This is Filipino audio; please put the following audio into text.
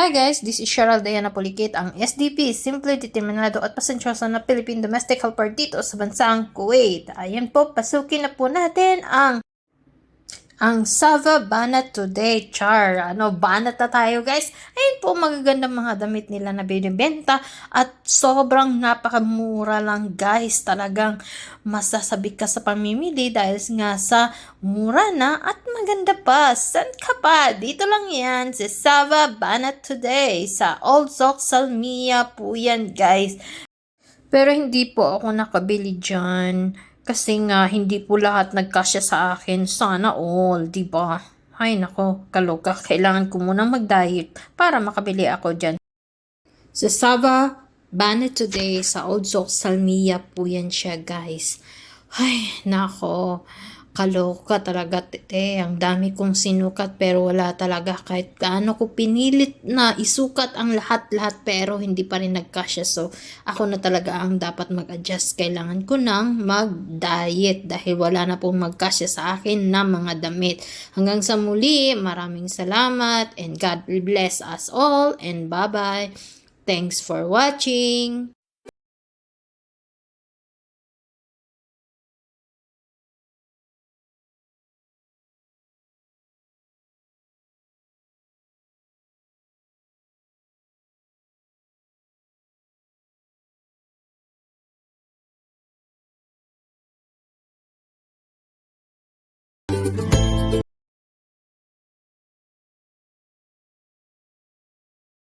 Hi guys, this is Cheryl Diana Polikit, ang SDP, simple, determinado at pasensyoso na Philippine Domestic Helper dito sa bansang Kuwait. Ayan po, pasukin na po natin ang ang Sava Banat Today Char. Ano, banat na tayo guys. Ayun po, magagandang mga damit nila na binibenta at sobrang napakamura lang guys. Talagang masasabi ka sa pamimili dahil nga sa mura na at maganda pa. San ka pa? Dito lang yan sa Sava Banat Today sa Old Sock Salmia po yan guys. Pero hindi po ako nakabili dyan. Kasi nga, hindi po lahat nagkasya sa akin. Sana all, di ba? Ay nako, kaloka. Kailangan ko munang mag-diet para makabili ako dyan. Sa Sava Bana today, sa Old Sock Salmia po yan siya, guys. Ay, nako. Kaloka talaga, tete. Ang dami kong sinukat pero wala talaga kahit gaano ko pinilit na isukat ang lahat-lahat pero hindi pa rin nagkasya. So, ako na talaga ang dapat mag-adjust. Kailangan ko nang mag-diet dahil wala na pong magkasya sa akin na mga damit. Hanggang sa muli, maraming salamat and God will bless us all and bye-bye. Thanks for watching. Música